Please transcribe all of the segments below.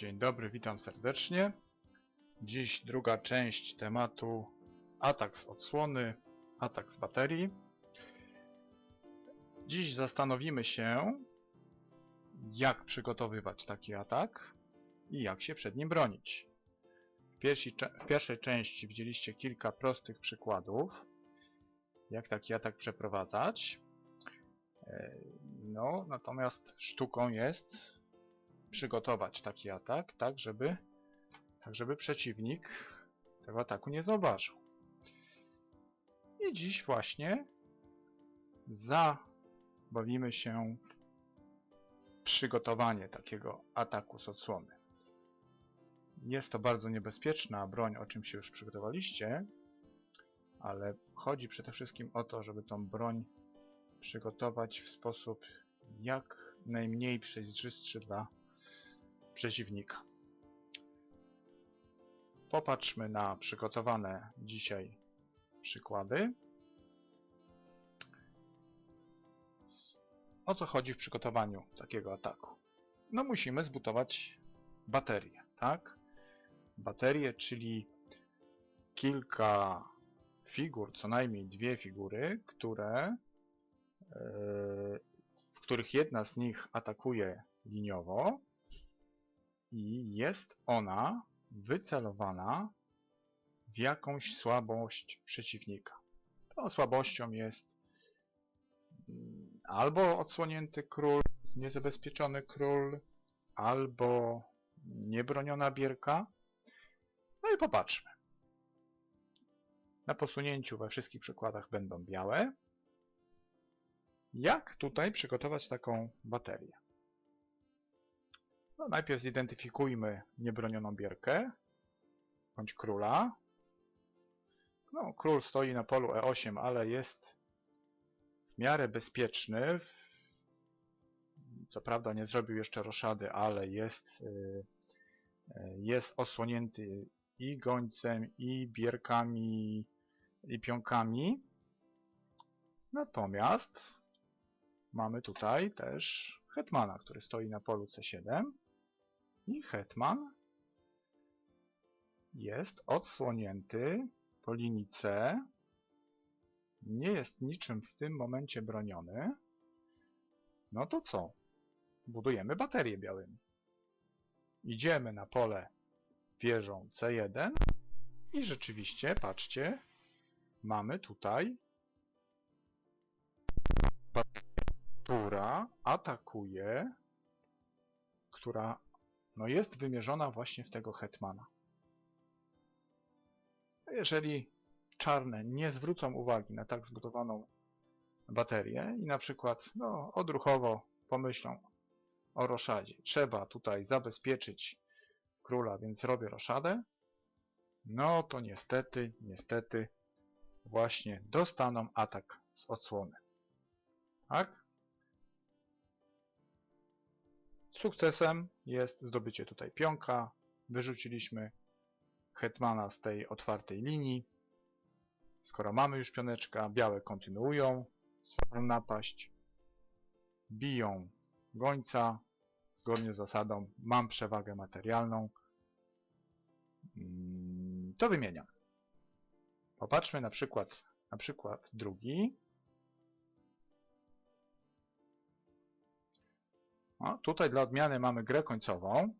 Dzień dobry, witam serdecznie. Dziś druga część tematu atak z odsłony, atak z baterii. Dziś zastanowimy się, jak przygotowywać taki atak i jak się przed nim bronić. W, pierwsi, w pierwszej części widzieliście kilka prostych przykładów, jak taki atak przeprowadzać. E, No, natomiast sztuką jest przygotować taki atak, tak żeby, tak żeby przeciwnik tego ataku nie zauważył. I dziś właśnie zabawimy się w przygotowanie takiego ataku z odsłony. Jest to bardzo niebezpieczna broń, o czym się już przygotowaliście, ale chodzi przede wszystkim o to, żeby tą broń przygotować w sposób jak najmniej przejrzystszy dla przeciwnika. Popatrzmy na przygotowane dzisiaj przykłady. O co chodzi w przygotowaniu takiego ataku? No musimy zbudować baterię, tak? Baterię, czyli kilka figur, co najmniej dwie figury, które, yy, w których jedna z nich atakuje liniowo, i jest ona wycelowana w jakąś słabość przeciwnika. Tą słabością jest mm, albo odsłonięty król, niezabezpieczony król, albo niebroniona bierka. No i popatrzmy. Na posunięciu we wszystkich przykładach będą białe. Jak tutaj przygotować taką baterię? No, najpierw zidentyfikujmy niebronioną bierkę, bądź króla. No, król stoi na polu E8, ale jest w miarę bezpieczny. Co prawda nie zrobił jeszcze roszady, ale jest, y, y, jest osłonięty i gońcem, i bierkami, i pionkami. Natomiast mamy tutaj też hetmana, który stoi na polu C7. I hetman jest odsłonięty po linii C. Nie jest niczym w tym momencie broniony. No to co? Budujemy baterię białymi. Idziemy na pole wieżą C1 i rzeczywiście, patrzcie, mamy tutaj która atakuje, która no jest wymierzona właśnie w tego hetmana. Jeżeli czarne nie zwrócą uwagi na tak zbudowaną baterię i na przykład no, odruchowo pomyślą o roszadzie, trzeba tutaj zabezpieczyć króla, więc robię roszadę, no to niestety, niestety właśnie dostaną atak z odsłony. Tak? Sukcesem jest zdobycie tutaj pionka. Wyrzuciliśmy hetmana z tej otwartej linii. Skoro mamy już pioneczka, białe kontynuują swoją napaść. Biją gońca. Zgodnie z zasadą mam przewagę materialną. Mm, to wymieniam. Popatrzmy na przykład, na przykład drugi. Tutaj dla odmiany mamy grę końcową.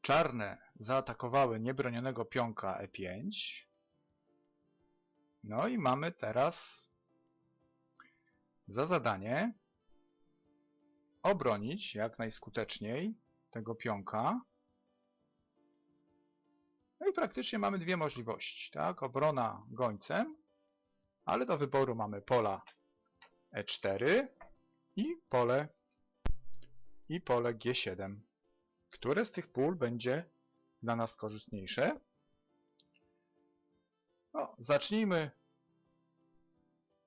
Czarne zaatakowały niebronionego pionka E5. No i mamy teraz za zadanie obronić jak najskuteczniej tego pionka. No i praktycznie mamy dwie możliwości, tak? Obrona gońcem, ale do wyboru mamy pola E4 i pole i pole G7. Które z tych pól będzie dla nas korzystniejsze? No, zacznijmy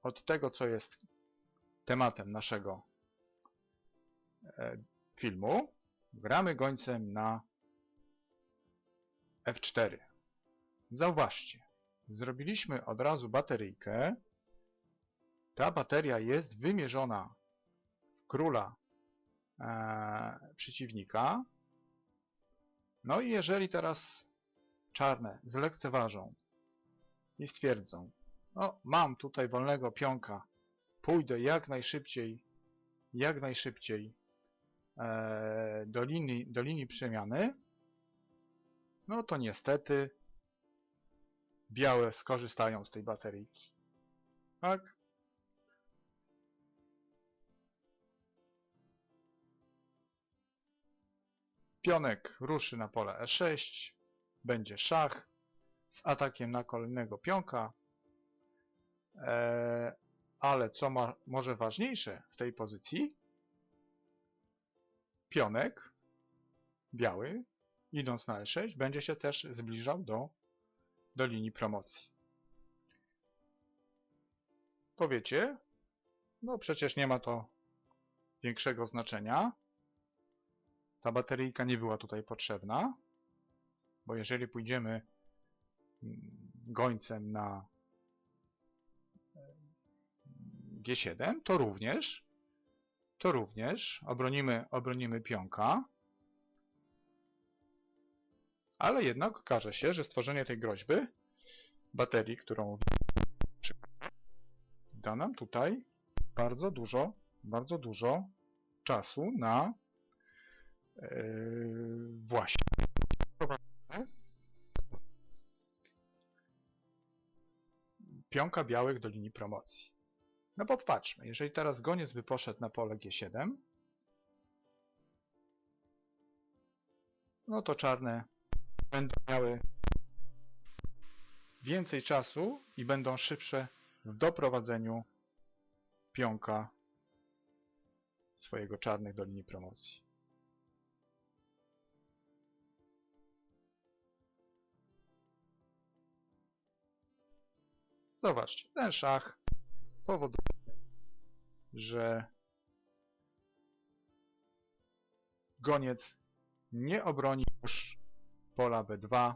od tego, co jest tematem naszego e, filmu. Gramy gońcem na F4. Zauważcie, zrobiliśmy od razu bateryjkę. Ta bateria jest wymierzona króla e, przeciwnika. No i jeżeli teraz czarne zlekceważą i stwierdzą, no mam tutaj wolnego pionka, pójdę jak najszybciej, jak najszybciej e, do, linii, do linii przemiany, no to niestety białe skorzystają z tej bateryjki. Tak? Pionek ruszy na pole E6, będzie szach z atakiem na kolejnego pionka. Eee, ale co ma, może ważniejsze w tej pozycji, pionek biały, idąc na E6, będzie się też zbliżał do, do linii promocji. Powiecie, no przecież nie ma to większego znaczenia. Ta bateryjka nie była tutaj potrzebna, bo jeżeli pójdziemy mm, gońcem na G7, to również to również obronimy, obronimy pionka, ale jednak okaże się, że stworzenie tej groźby baterii, którą da nam tutaj bardzo dużo, bardzo dużo czasu na właśnie prowadzenie pionka białych do linii promocji. No popatrzmy, jeżeli teraz goniec by poszedł na pole G7, no to czarne będą miały więcej czasu i będą szybsze w doprowadzeniu pionka swojego czarnych do linii promocji. Zobaczcie, ten szach powoduje, że goniec nie obroni już pola B2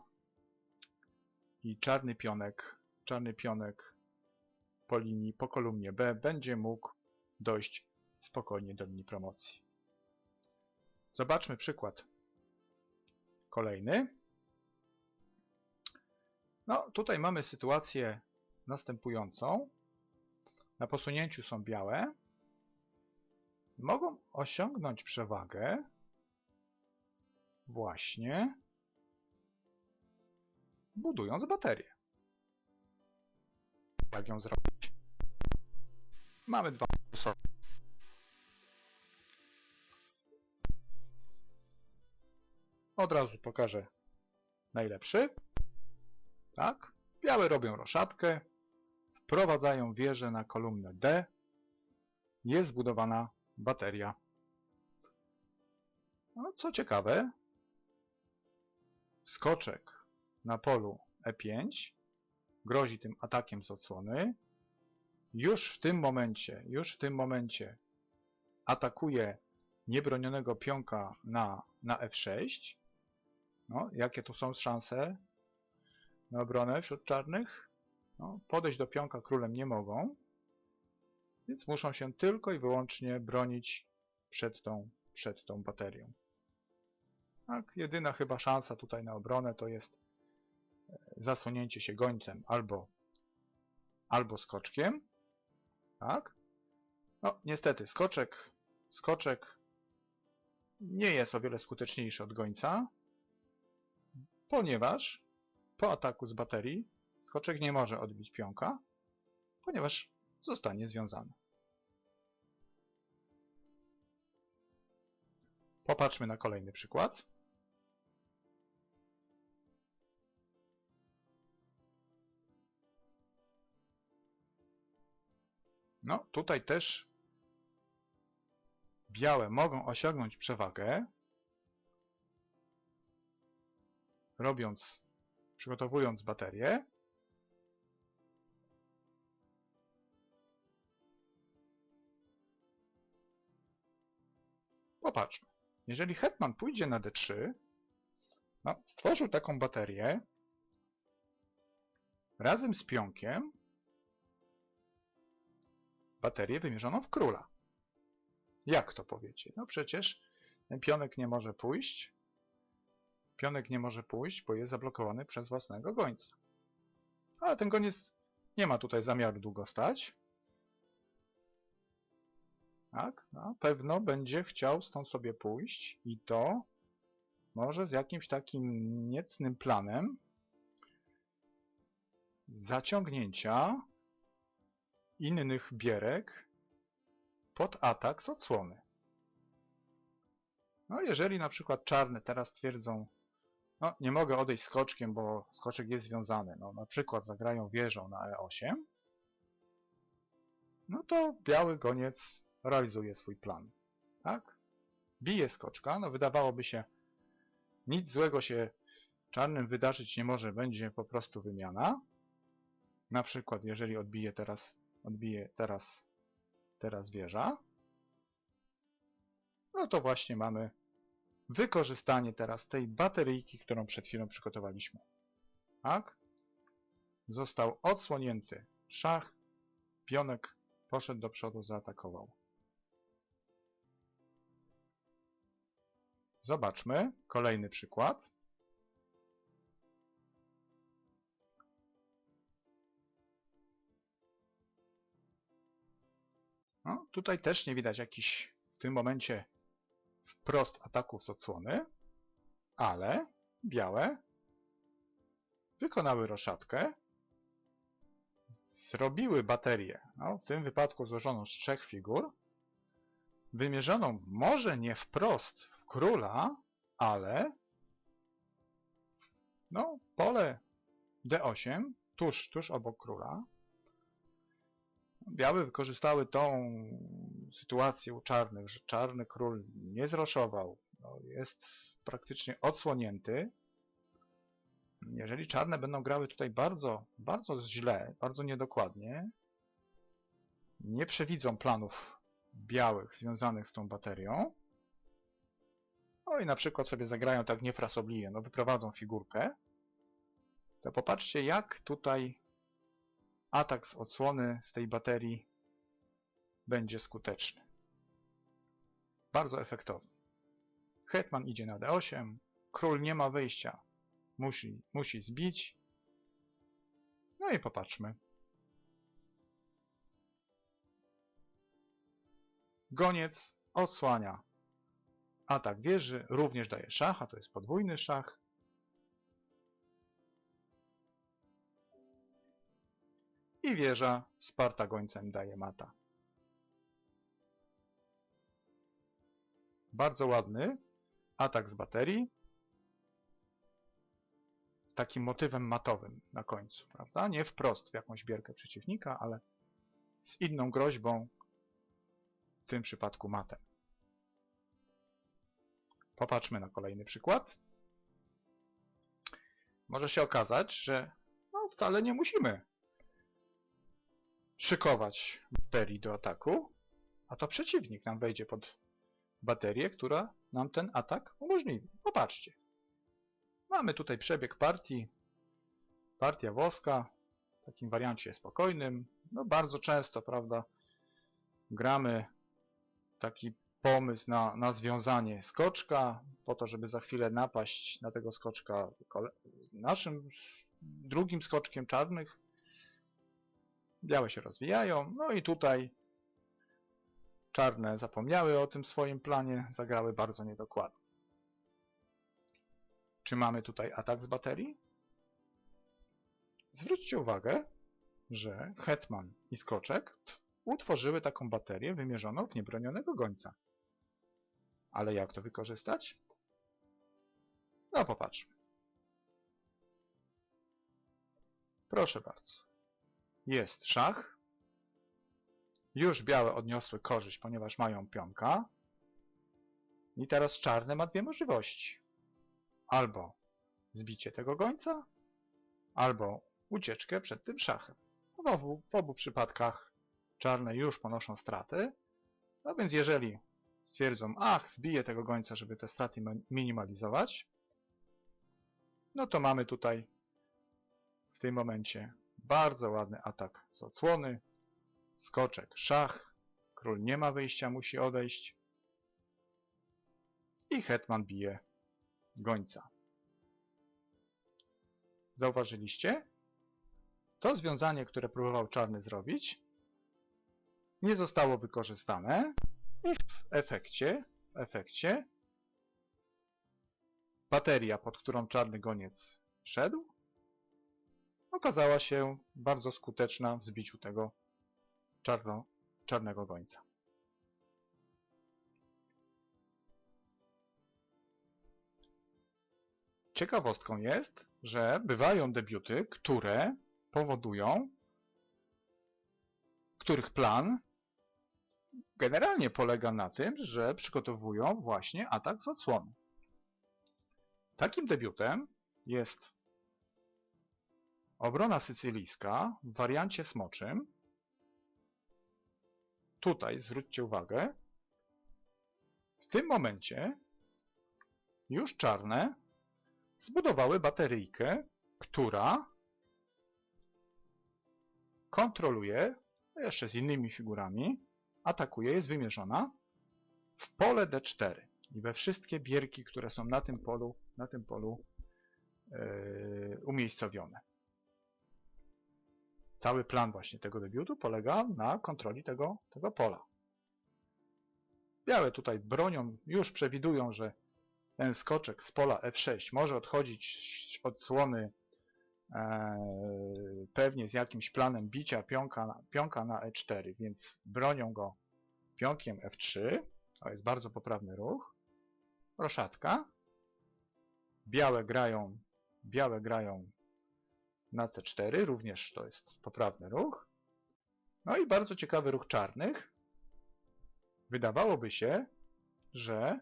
i czarny pionek, czarny pionek po linii, po kolumnie B będzie mógł dojść spokojnie do linii promocji. Zobaczmy przykład kolejny. No, tutaj mamy sytuację następującą. Na posunięciu są białe. Mogą osiągnąć przewagę właśnie budując baterię. Jak ją zrobić? Mamy dwa sposoby. Od razu pokażę najlepszy. Tak. Białe robią roszadkę, wprowadzają wieżę na kolumnę D. Jest zbudowana bateria. No, co ciekawe, skoczek na polu E5 grozi tym atakiem z odsłony. Już w tym momencie, już w tym momencie atakuje niebronionego pionka na, na F6. No, jakie tu są szanse na obronę wśród czarnych? No, podejść do pionka królem nie mogą, więc muszą się tylko i wyłącznie bronić przed tą, przed tą baterią. Tak, jedyna chyba szansa tutaj na obronę to jest zasłonięcie się gońcem albo, albo skoczkiem. Tak? No, niestety, skoczek, skoczek nie jest o wiele skuteczniejszy od gońca, ponieważ po ataku z baterii skoczek nie może odbić pionka, ponieważ zostanie związany. Popatrzmy na kolejny przykład. No, tutaj też białe mogą osiągnąć przewagę, robiąc, przygotowując baterię. Popatrzmy. Jeżeli hetman pójdzie na d3, no, stworzył taką baterię razem z pionkiem, baterię wymierzoną w króla. Jak to powiecie? No przecież pionek nie może pójść. Pionek nie może pójść, bo jest zablokowany przez własnego gońca. Ale ten goniec nie ma tutaj zamiaru długo stać. Tak, na pewno będzie chciał stąd sobie pójść i to może z jakimś takim niecnym planem zaciągnięcia innych bierek pod atak z odsłony. No jeżeli na przykład czarne teraz twierdzą, no nie mogę odejść skoczkiem, bo skoczek jest związany, no na przykład zagrają wieżą na E8, no to biały goniec realizuje swój plan, tak? Bije skoczka, no wydawałoby się nic złego się czarnym wydarzyć nie może, będzie po prostu wymiana. Na przykład jeżeli odbije teraz, odbije teraz, teraz wieża, no to właśnie mamy wykorzystanie teraz tej bateryjki, którą przed chwilą przygotowaliśmy. Tak? Został odsłonięty szach, pionek poszedł do przodu, zaatakował. Zobaczmy kolejny przykład. No, tutaj też nie widać jakiś w tym momencie wprost ataków z odsłony, ale białe wykonały roszadkę, zrobiły baterię, no, w tym wypadku złożoną z trzech figur, wymierzoną może nie wprost w króla, ale no, pole D8, tuż, tuż obok króla. Białe wykorzystały tą sytuację u czarnych, że czarny król nie zroszował, no, jest praktycznie odsłonięty. Jeżeli czarne będą grały tutaj bardzo, bardzo źle, bardzo niedokładnie, nie przewidzą planów białych związanych z tą baterią, no i na przykład sobie zagrają tak niefrasobliwie, no wyprowadzą figurkę, to popatrzcie jak tutaj atak z odsłony z tej baterii będzie skuteczny. Bardzo efektowny. Hetman idzie na d8, król nie ma wyjścia, musi, musi zbić. No i popatrzmy. Goniec odsłania atak wieży, również daje szacha, to jest podwójny szach. I wieża sparta gońcem daje mata. Bardzo ładny atak z baterii. Z takim motywem matowym na końcu, prawda? Nie wprost w jakąś bierkę przeciwnika, ale z inną groźbą, tym przypadku matem. Popatrzmy na kolejny przykład. Może się okazać, że no, wcale nie musimy szykować baterii do ataku, a to przeciwnik nam wejdzie pod baterię, która nam ten atak umożliwi. Popatrzcie. Mamy tutaj przebieg partii. Partia włoska w takim wariancie spokojnym. No bardzo często, prawda, gramy taki pomysł na, na związanie skoczka, po to, żeby za chwilę napaść na tego skoczka naszym drugim skoczkiem czarnych. Białe się rozwijają, no i tutaj czarne zapomniały o tym swoim planie, zagrały bardzo niedokładnie. Czy mamy tutaj atak z baterii? Zwróćcie uwagę, że hetman i skoczek utworzyły taką baterię wymierzoną w niebronionego gońca. Ale jak to wykorzystać? No popatrzmy. Proszę bardzo. Jest szach. Już białe odniosły korzyść, ponieważ mają pionka. I teraz czarne ma dwie możliwości. Albo zbicie tego gońca, albo ucieczkę przed tym szachem. W obu, przypadkach czarne już ponoszą straty. No więc jeżeli stwierdzą, ach, zbiję tego gońca, żeby te straty minimalizować, no to mamy tutaj w tym momencie bardzo ładny atak z odsłony, skoczek, szach, król nie ma wyjścia, musi odejść. i hetman bije gońca. Zauważyliście? To związanie, które próbował czarny zrobić, nie zostało wykorzystane i w efekcie, w efekcie bateria, pod którą czarny goniec szedł, okazała się bardzo skuteczna w zbiciu tego czarno, czarnego gońca. Ciekawostką jest, że bywają debiuty, które powodują, których plan generalnie polega na tym, że przygotowują właśnie atak z odsłony. Takim debiutem jest obrona sycylijska w wariancie smoczym. Tutaj zwróćcie uwagę, w tym momencie już czarne zbudowały bateryjkę, która kontroluje, jeszcze z innymi figurami, atakuje, jest wymierzona w pole D4 i we wszystkie bierki, które są na tym polu, na tym polu yy, umiejscowione. Cały plan właśnie tego debiutu polega na kontroli tego, tego pola. Białe tutaj bronią, już przewidują, że ten skoczek z pola F6 może odchodzić od słony pewnie z jakimś planem bicia pionka pionka na E4, więc bronią go pionkiem F3. To jest bardzo poprawny ruch. Roszatka. Białe grają, białe grają na C4, również to jest poprawny ruch. No i bardzo ciekawy ruch czarnych. Wydawałoby się, że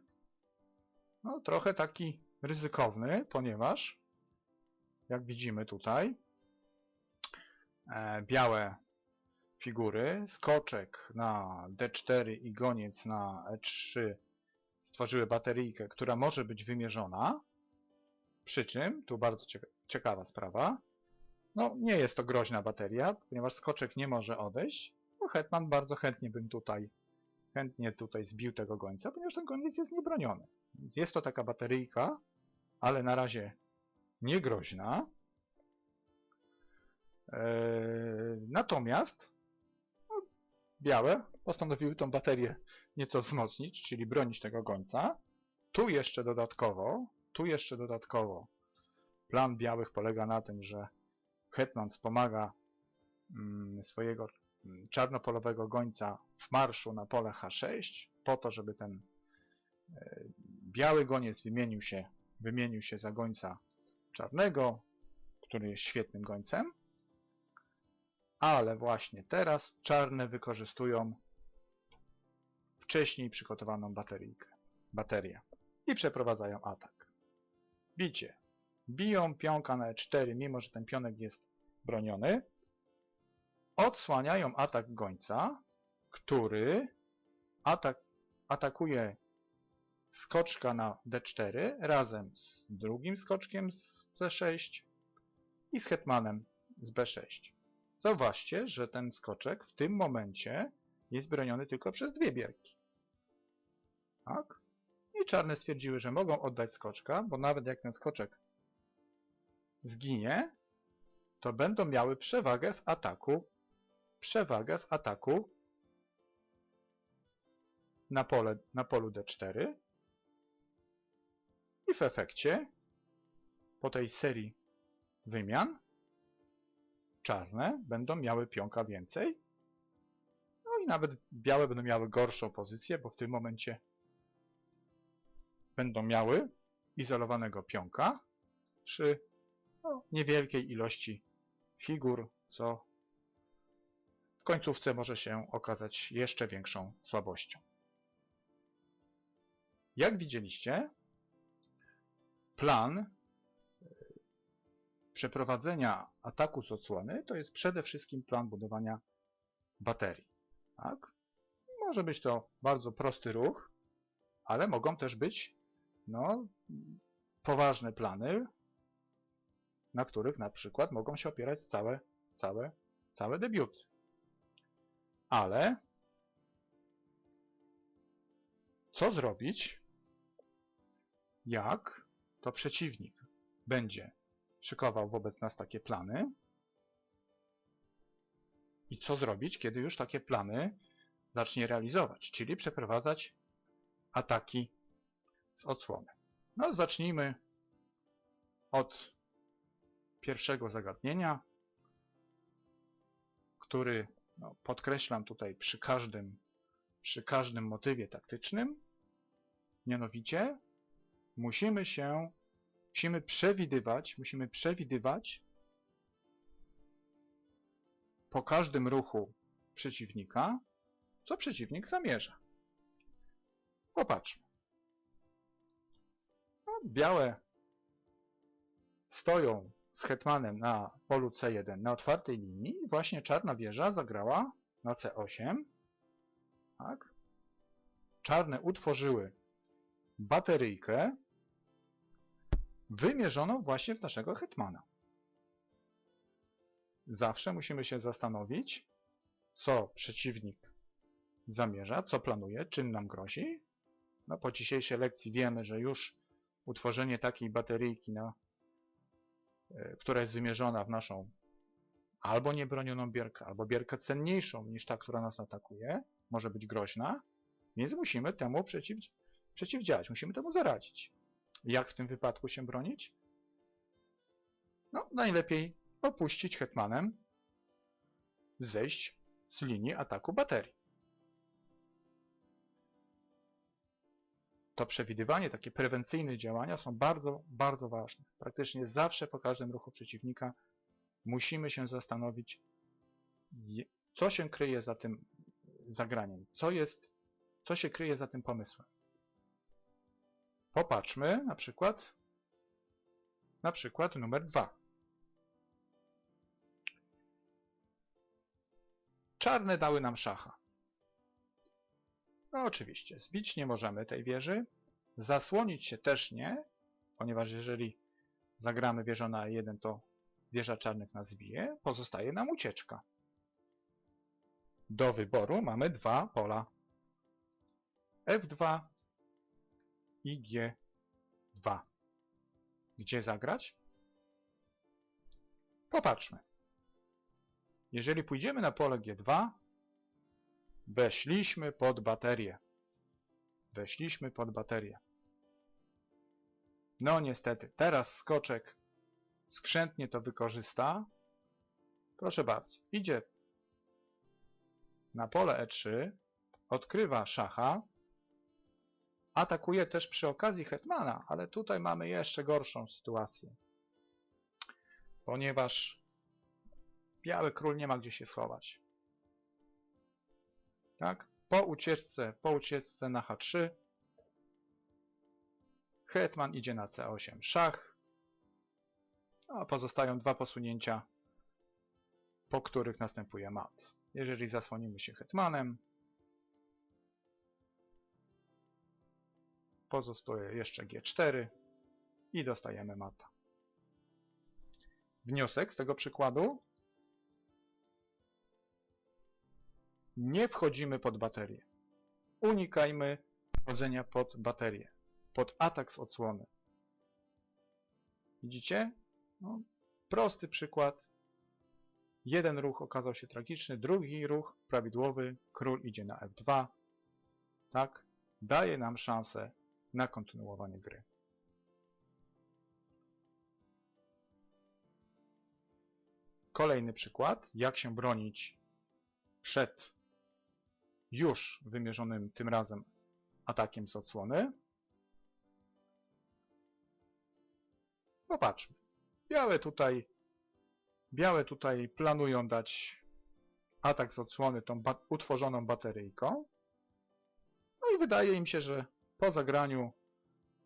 no, trochę taki ryzykowny, ponieważ jak widzimy tutaj e, białe figury, skoczek na D4 i goniec na E3 stworzyły bateryjkę, która może być wymierzona. Przy czym, tu bardzo ciekawa sprawa, no nie jest to groźna bateria, ponieważ skoczek nie może odejść, to hetman bardzo chętnie bym tutaj chętnie tutaj zbił tego gońca, ponieważ ten goniec jest niebroniony. Więc jest to taka bateryjka, ale na razie niegroźna. Eee, natomiast no, białe postanowiły tą baterię nieco wzmocnić, czyli bronić tego gońca. Tu jeszcze dodatkowo, tu jeszcze dodatkowo plan białych polega na tym, że hetman wspomaga mm, swojego mm, czarnopolowego gońca w marszu na pole H6, po to, żeby ten e, biały goniec wymienił się, wymienił się za gońca czarnego, który jest świetnym gońcem. Ale właśnie teraz czarne wykorzystują wcześniej przygotowaną bateryjkę, baterię i przeprowadzają atak. Bicie. Biją pionka na e4, mimo że ten pionek jest broniony. Odsłaniają atak gońca, który atak, atakuje skoczka na d4 razem z drugim skoczkiem z c6 i z hetmanem z b6. Zauważcie, że ten skoczek w tym momencie jest broniony tylko przez dwie bierki. Tak? I czarne stwierdziły, że mogą oddać skoczka, bo nawet jak ten skoczek zginie, to będą miały przewagę w ataku, przewagę w ataku na, pole, na polu d4 i w efekcie po tej serii wymian czarne będą miały pionka więcej. No i nawet białe będą miały gorszą pozycję, bo w tym momencie będą miały izolowanego pionka przy no, niewielkiej ilości figur, co w końcówce może się okazać jeszcze większą słabością. Jak widzieliście, plan przeprowadzenia ataku z odsłony to jest przede wszystkim plan budowania baterii. Tak? Może być to bardzo prosty ruch, ale mogą też być no, poważne plany, na których na przykład mogą się opierać całe, całe, całe debiuty. Ale co zrobić, jak to przeciwnik będzie szykował wobec nas takie plany i co zrobić, kiedy już takie plany zacznie realizować, czyli przeprowadzać ataki z odsłony. No, zacznijmy od pierwszego zagadnienia, który no, podkreślam tutaj przy każdym, przy każdym motywie taktycznym. Mianowicie musimy się, musimy przewidywać, musimy przewidywać po każdym ruchu przeciwnika, co przeciwnik zamierza. Popatrzmy. No, białe stoją z hetmanem na polu C1 na otwartej linii właśnie czarna wieża zagrała na C8. Tak? Czarne utworzyły bateryjkę wymierzoną właśnie w naszego hetmana. Zawsze musimy się zastanowić, co przeciwnik zamierza, co planuje, czym nam grozi. No, po dzisiejszej lekcji wiemy, że już utworzenie takiej bateryjki, na, e, która jest wymierzona w naszą albo niebronioną bierkę, albo bierkę cenniejszą niż ta, która nas atakuje, może być groźna, więc musimy temu przeciw, przeciwdziałać, musimy temu zaradzić. Jak w tym wypadku się bronić? No, najlepiej opuścić hetmanem, zejść z linii ataku baterii. To przewidywanie, takie prewencyjne działania są bardzo, bardzo ważne. Praktycznie zawsze po każdym ruchu przeciwnika musimy się zastanowić, co się kryje za tym zagraniem, co jest, co się kryje za tym pomysłem. Popatrzmy na przykład na przykład numer 2. Czarne dały nam szacha. No oczywiście, zbić nie możemy tej wieży, zasłonić się też nie, ponieważ jeżeli zagramy wieżą na E1, to wieża czarnych nas zbije, pozostaje nam ucieczka. Do wyboru mamy dwa pola. F2 i G2. Gdzie zagrać? Popatrzmy. Jeżeli pójdziemy na pole G2, weszliśmy pod baterię. Weszliśmy pod baterię. No niestety, teraz skoczek skrzętnie to wykorzysta. Proszę bardzo, idzie na pole E3, odkrywa szacha, atakuje też przy okazji hetmana, ale tutaj mamy jeszcze gorszą sytuację, ponieważ biały król nie ma gdzie się schować. Tak? Po ucieczce, po ucieczce na H3 hetman idzie na C8 szach, a pozostają dwa posunięcia, po których następuje mat. Jeżeli zasłonimy się hetmanem, pozostaje jeszcze G4 i dostajemy mata. Wniosek z tego przykładu nie wchodzimy pod baterię. Unikajmy wchodzenia pod baterię, pod atak z odsłony. Widzicie? No, prosty przykład. Jeden ruch okazał się tragiczny, drugi ruch prawidłowy, król idzie na F2. Tak? Daje nam szansę na kontynuowanie gry. Kolejny przykład, jak się bronić przed już wymierzonym tym razem atakiem z odsłony. Popatrzmy. Białe tutaj, białe tutaj planują dać atak z odsłony tą ba utworzoną bateryjką. No i wydaje im się, że po zagraniu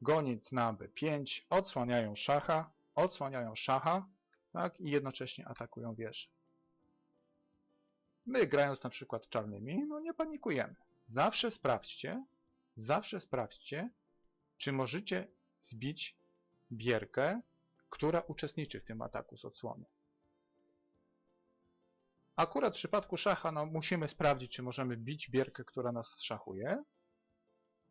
goniec na b5 odsłaniają szacha, odsłaniają szacha, tak, i jednocześnie atakują wieżę. My grając na przykład czarnymi, no nie panikujemy. Zawsze sprawdźcie, zawsze sprawdźcie, czy możecie zbić bierkę, która uczestniczy w tym ataku z odsłony. Akurat w przypadku szacha no, musimy sprawdzić, czy możemy bić bierkę, która nas szachuje.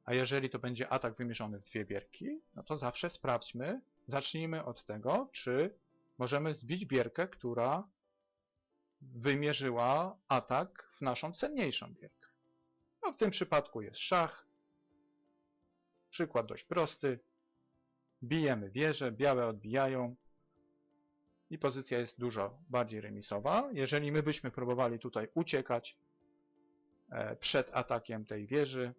A jeżeli to będzie atak wymierzony w dwie bierki, no to zawsze sprawdźmy, zacznijmy od tego, czy możemy zbić bierkę, która wymierzyła atak w naszą cenniejszą bierkę. No w tym przypadku jest szach. Przykład dość prosty. Bijemy wieże, białe odbijają i pozycja jest dużo bardziej remisowa. Jeżeli my byśmy próbowali tutaj uciekać e, przed atakiem tej wieży,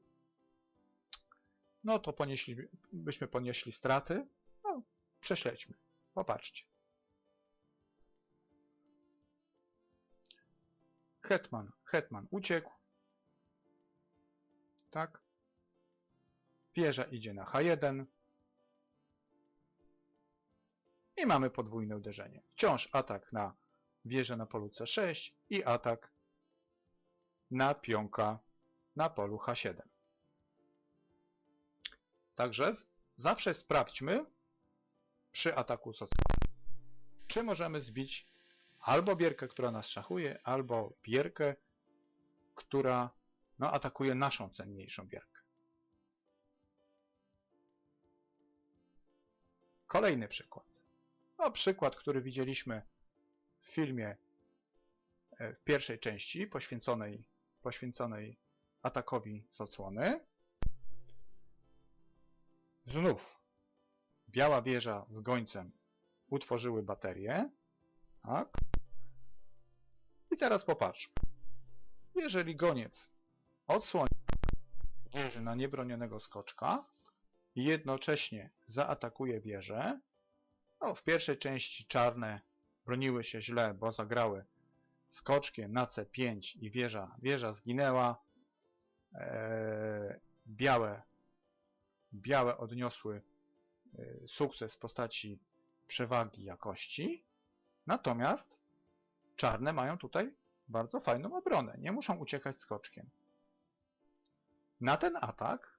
no to ponieśli, byśmy ponieśli straty. No, prześledźmy. Popatrzcie. Hetman, hetman uciekł. Tak. Wieża idzie na H1. I mamy podwójne uderzenie. Wciąż atak na wieżę na polu C6 i atak na pionka na polu H7. Także zawsze sprawdźmy przy ataku socjalnym, czy możemy zbić albo bierkę, która nas szachuje, albo bierkę, która no, atakuje naszą cenniejszą bierkę. Kolejny przykład. No, przykład, który widzieliśmy w filmie e, w pierwszej części poświęconej, poświęconej atakowi z odsłony. Znów biała wieża z gońcem utworzyły baterię. Tak. I teraz popatrzmy. Jeżeli goniec odsłoni wieży na niebronionego skoczka i jednocześnie zaatakuje wieżę, no, w pierwszej części czarne broniły się źle, bo zagrały skoczkiem na C5 i wieża, wieża zginęła. Eee, białe, białe odniosły e, sukces w postaci przewagi jakości. Natomiast czarne mają tutaj bardzo fajną obronę. Nie muszą uciekać skoczkiem. Na ten atak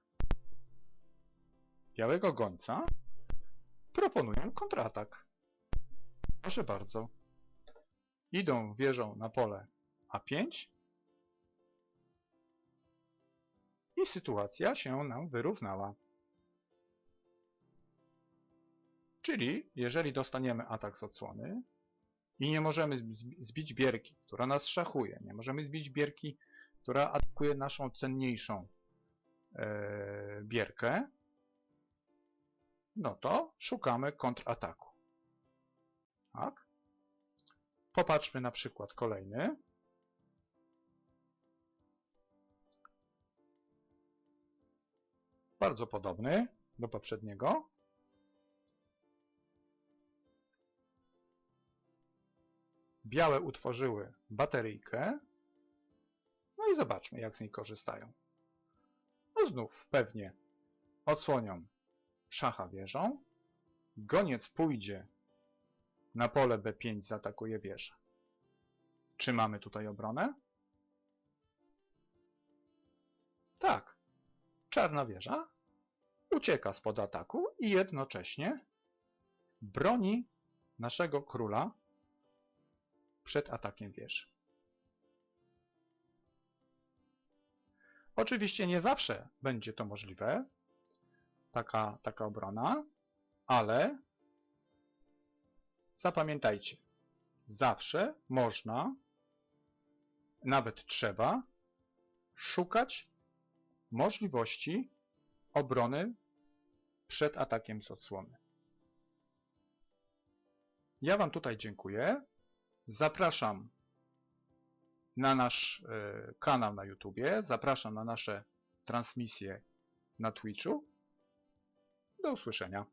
białego gońca proponują kontratak. Proszę bardzo. Idą wieżą na pole A5 i sytuacja się nam wyrównała. Czyli, jeżeli dostaniemy atak z odsłony i nie możemy zbi- zbić bierki, która nas szachuje, nie możemy zbić bierki, która atakuje naszą cenniejszą e, bierkę, no to szukamy kontrataku. Tak? Popatrzmy na przykład kolejny. Bardzo podobny do poprzedniego. Białe utworzyły bateryjkę. No i zobaczmy, jak z niej korzystają. No znów pewnie odsłonią szacha wieżą. Goniec pójdzie na pole B5, zaatakuje wieżę. Czy mamy tutaj obronę? Tak. Czarna wieża ucieka spod ataku i jednocześnie broni naszego króla przed atakiem wieży. Oczywiście nie zawsze będzie to możliwe, taka, taka obrona, ale zapamiętajcie, zawsze można, nawet trzeba, szukać możliwości obrony przed atakiem z odsłony. Ja Wam tutaj dziękuję. Zapraszam na nasz e, kanał na YouTubie, zapraszam na nasze transmisje na Twitchu. Do usłyszenia.